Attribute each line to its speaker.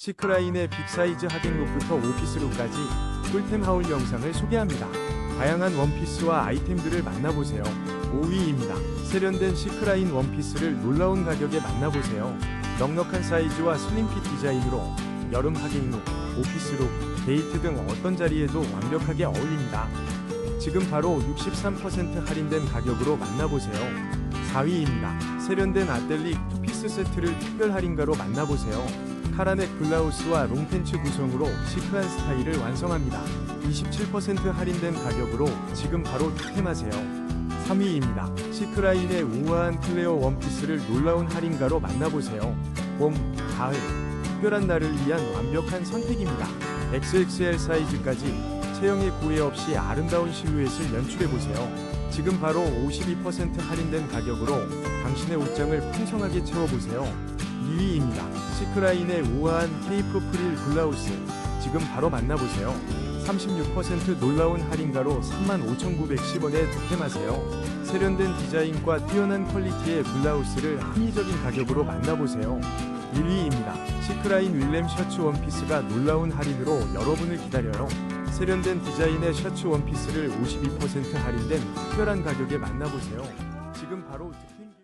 Speaker 1: 시크라인의 빅사이즈 하객룩부터 오피스룩까지 꿀템 하울 영상을 소개합니다. 다양한 원피스와 아이템들을 만나보세요. 5위입니다. 세련된 시크라인 원피스를 놀라운 가격에 만나보세요. 넉넉한 사이즈와 슬림핏 디자인으로 여름 하객룩, 오피스룩, 데이트 등 어떤 자리에도 완벽하게 어울립니다. 지금 바로 63% 할인된 가격으로 만나보세요. 4위입니다. 세련된 아델릭 투피스 세트를 특별 할인가로 만나보세요. 카라넥 블라우스와 롱팬츠 구성으로 시크한 스타일을 완성합니다. 27% 할인된 가격으로 지금 바로 득템하세요. 3위입니다. 시크라인의 우아한 클레어 원피스를 놀라운 할인가로 만나보세요. 봄, 가을, 특별한 날을 위한 완벽한 선택입니다. XXL 사이즈까지 체형에 구애 없이 아름다운 실루엣을 연출해보세요. 지금 바로 52% 할인된 가격으로 당신의 옷장을 풍성하게 채워보세요. 2위입니다. 시크라인의 우아한 케이프 프릴 블라우스 지금 바로 만나보세요. 36% 놀라운 할인가로 35,910원에 득템하세요. 세련된 디자인과 뛰어난 퀄리티의 블라우스를 합리적인 가격으로 만나보세요. 1위입니다. 시크라인 윌렘 셔츠 원피스가 놀라운 할인으로 여러분을 기다려요. 세련된 디자인의 셔츠 원피스를 52% 할인된 특별한 가격에 만나보세요. 지금 바로 득템